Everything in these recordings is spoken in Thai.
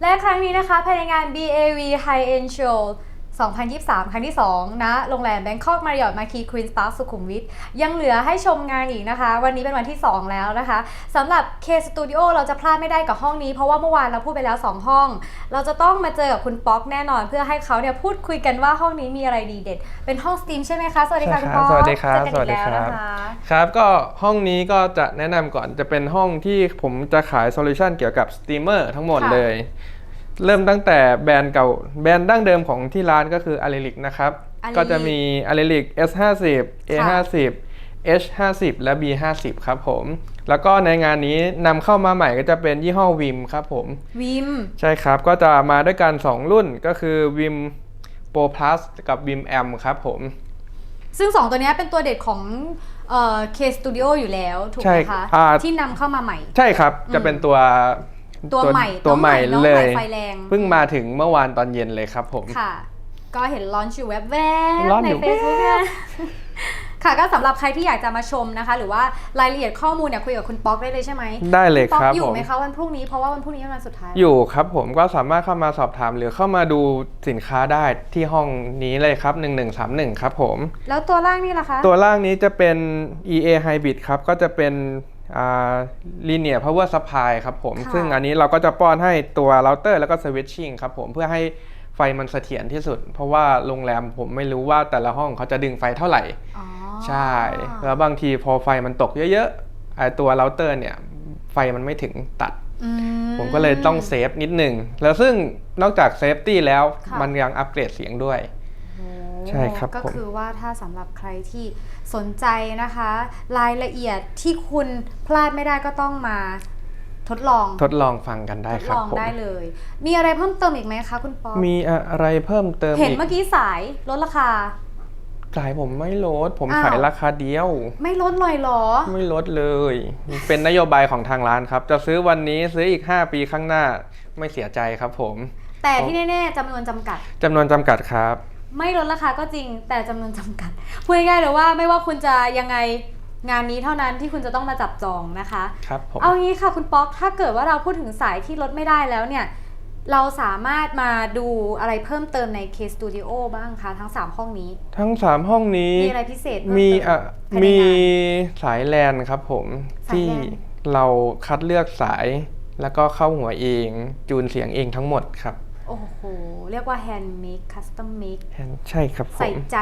และครั้งนี้นะคะภายในงาน BAV High End Show 2023 ครั้งที่ 2 นะ โรงแรม Bangkok Marriott Marquis Queen's Park สุขุมวิทยังเหลือให้ชมงานอีกนะคะ วันนี้เป็นวันที่ 2 แล้วนะคะสำหรับ K Studio เราจะพลาดไม่ได้กับห้องนี้ เพราะว่าเมื่อวานเราพูดไปแล้ว 2 ห้อง เราจะต้องมาเจอกับคุณป๊อกแน่นอน เพื่อให้เขาเนี่ยพูดคุยกันว่าห้องนี้มีอะไรดีเด็ด เป็นห้องสตรีมใช่ไหมคะ สวัสดีค่ะใช่คุณครับป๊อกสวัสดีครับเจอกันอีกแล้วสวัสดีครับนะคะครับ ก็ห้องนี้ก็จะแนะนำก่อนจะเป็นห้องที่ผมจะขายโซลูชันเกี่ยวกับสตรีมเมอร์ทั้งหมดค่ะเลย เริ่มตั้งแต่แบรนด์เก่าแบรนด์ดั้งเดิมของที่ร้านก็คือ a l e l i c นะครับ Alelic ก็จะมี a l e l i c S50 A50 H50 และ B50 ครับผม แล้วก็ในงานนี้นำเข้ามาใหม่ก็จะเป็นยี่ห้อวิมครับผมวิม ใช่ครับก็จะมาด้วยกัน 2 รุ่นก็คือวิม Pro Plus กับวิม M ครับผม ซึ่ง 2 ตัวเนี้ยเป็นตัวเด็ดของเอ่อ K Studio อยู่แล้ว ถูกไหใช่มคะ อ่า ที่นำเข้ามาใหม่ ใช่ครับจะเป็นตัว ตัวใหม่ตัวใหม่น้องเลใหม่ยไฟแรงเพิ่งมาถึงเมื่อวานตอนเย็นเลยครับผมค่ะ ก็เห็นลอนช์อยู่แวบร้อนๆในอยู่ Facebook นะค่ะก็สำหรับใครที่อยากจะมาชมนะคะ หรือว่ารายละเอียดข้อมูลเนี่ยคุยกับคุณป๊อกได้เลยใช่ไหมได้เลยป๊อกครับอผยู่มไหมคะวันพรุ่งนี้เพราะว่าวันพรุ่งนี้เป็นวันสุดท้าย อยู่ครับผมก็สามารถเข้ามาสอบถามหรือเข้ามาดูสินค้าได้ที่ห้องนี้เลยครับ 1131 ครับผม แล้วตัวล่างนี่ล่ะคะ ตัวล่างนี้จะเป็น EA Hybrid ครับก็จะเป็น อ่า linear power supply ครับผมค่ะซึ่งอันนี้เราก็จะป้อนให้ตัวเราเตอร์แล้วก็ switching ครับผมเพื่อให้ไฟมันเสถียรที่สุด เพราะว่าโรงแรมผมไม่รู้ว่าแต่ละห้องเขาจะดึงไฟเท่าไหร่อ๋อใช่ แล้วบางทีพอไฟมันตกเยอะๆไอตัวเราเตอร์เนี่ย ไฟมันไม่ถึงตัดอืผมก็เลยต้องเซฟนิดหนึ่งแล้วซึ่งนอกจากเซฟตี้แล้วค่ะมันยังอัปเกรดเสียงด้วยโอ้ ใช่ครับก็ผมคือว่าถ้าสำหรับใครที่สนใจนะคะ รายละเอียดที่คุณพลาดไม่ได้ก็ต้องมาทดลองทดลองฟังกันได้ทดครัลบองผมได้เลย มีอะไรเพิ่มเติมอีกไหมคะคุณป๊อกมีอะไรเพิ่มเติมเห็นอีกเมื่อกี้สายลดราคาสายผมไม่ลด ผมอ้าว ขายราคาเดียว ไม่ลดหน่อยเหรอ ไม่ลดเลย เป็นนโยบายของทางร้านครับ จะซื้อวันนี้ซื้ออีก 5 ปีข้างหน้าไม่เสียใจครับผมแต่ที่แน่ๆจำนวนจำกัดจำนวนจำกัดครับ ไม่ลดราคาก็จริงแต่จำนวนจำกัด พูดง่ายๆเลยว่าไม่ว่าคุณจะยังไงงานนี้เท่านั้นที่คุณจะต้องมาจับจองนะคะ ครับผม เอางี้ค่ะคุณป๊อกถ้าเกิดว่าเราพูดถึงสายที่ลดไม่ได้แล้วเนี่ย เราสามารถมาดูอะไรเพิ่มเติมใน K Studio บ้างคะทั้ง 3 ห้องนี้ ทั้ง 3 ห้องนี้ มีอะไรพิเศษเพิ่มมีเติมอะภายในมีงานสายแลนครับผมสายที่แลนเราคัดเลือกสายแล้วก็เข้าหัวเอง จูนเสียงเองทั้งหมดครับ โอ้โห เรียกว่า hand make custom make ใช่ครับผใส่มใจ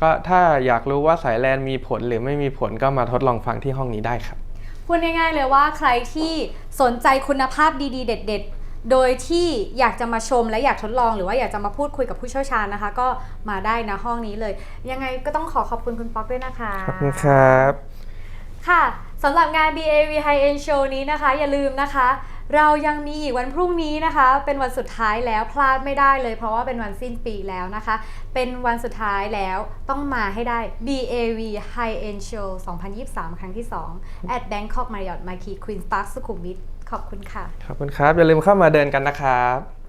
ก็ถ้าอยากรู้ว่าสายแลนมีผลหรือไม่มีผลก็มาทดลองฟังที่ห้องนี้ได้ครับ พูดง่ายๆเลยว่าใครที่สนใจคุณภาพดีๆ เด็ด ๆ โดยที่อยากจะมาชมและอยากทดลองหรือว่าอยากจะมาพูดคุยกับผู้เชี่ยวชาญนะคะ ก็มาได้นะห้องนี้เลย ยังไงก็ต้องขอขอบคุณคุณป๊อกด้วยนะคะ ขอบคุณครับ ค่ะ สำหรับงาน BAV High End Show นี้นะคะ อย่าลืมนะคะ เรายังมีอีกวันพรุ่งนี้นะคะ เป็นวันสุดท้ายแล้วพลาดไม่ได้เลย เพราะว่าเป็นวันสิ้นปีแล้วนะคะ เป็นวันสุดท้ายแล้วต้องมาให้ได้ BAV High End Show 2023 ครั้งที่ 2 at Bangkok Marriott Marquis Queen's Park สุขุมวิทขอบคุณค่ะ ขอบคุณครับ อย่าลืมเข้ามาเดินกันนะครับ